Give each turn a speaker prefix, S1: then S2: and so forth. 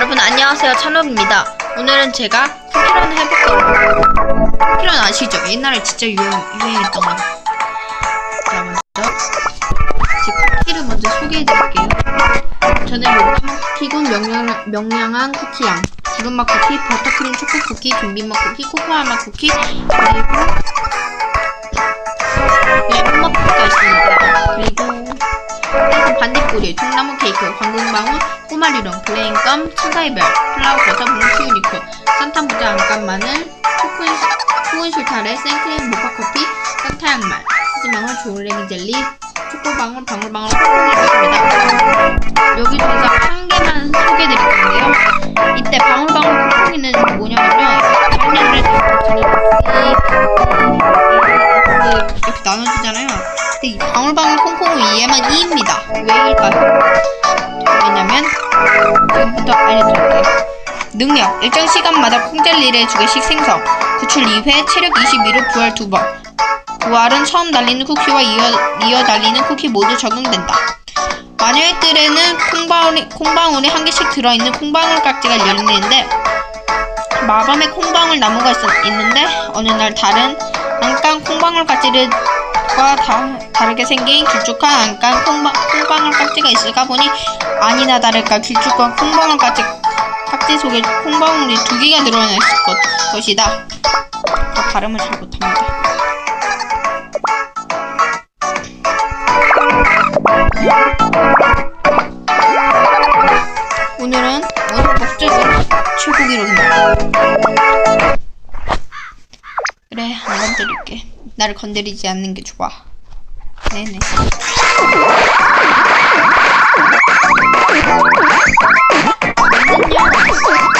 S1: 여러분 안녕하세요 찬욱입니다. 오늘은 제가 쿠키런 해볼 거예요. 쿠키런 아시죠? 옛날에 진짜 유행, 유행했던 거. 자 먼저 제 쿠키를 먼저 소개해드릴게요. 저는 용감한 쿠키군 명량, 명량한 쿠키향 두릅맛 쿠키, 버터크림 초코 쿠키, 준비맛 쿠키, 코코아 맛 쿠키 그리고 레몬맛 쿠키가 있습니다. 그리고 그래서 반딧불이, 통나무 케이크, 황금방울, 꼬마리롱, 블레인껌, 천사의 별, 플라워 버터, 뭉치 유니크, 산타부자 안감 마늘, 실타래, 생크림 모카 커피, 산타 양말, 치즈망울, 조랭이 젤리, 초코방울, 방울방울, 콩콩이 있습니다. 여기 중에서 한 개만 소개해드릴 건데요. 이때 방울방울 이 방울방울 콩콩은 얘만 2입니다. 왜일까요? 왜냐면 지금부터 알려드릴게요. 능력 일정 시간마다 콩젤리를 2개씩 생성 구출 2회 체력 22로 부활 2번 부활은 처음 달리는 쿠키와 이어, 이어 달리는 쿠키 모두 적용된다. 마녀의 뜰에는 콩방울이, 콩방울이 한 개씩 들어있는 콩방울 깍지가 열리는데 마감의 콩방울 나무가 있, 있는데 어느 날 다른 안깐 콩방울 깍지를 과 다, 다르게 생긴 길쭉한 안깐 콩바, 콩방울 깍지가 있을까 보니 아니나 다를까 길쭉한 콩방울 깍지, 깍지 속에 콩방울이 두 개가 늘어나 있을 것, 것이다. 저 발음을 잘 못합니다. 오늘은 오늘 목적은 최고 기록입니다. 건드릴게. 나를 건드리지 않는 게 좋아. 네네. 이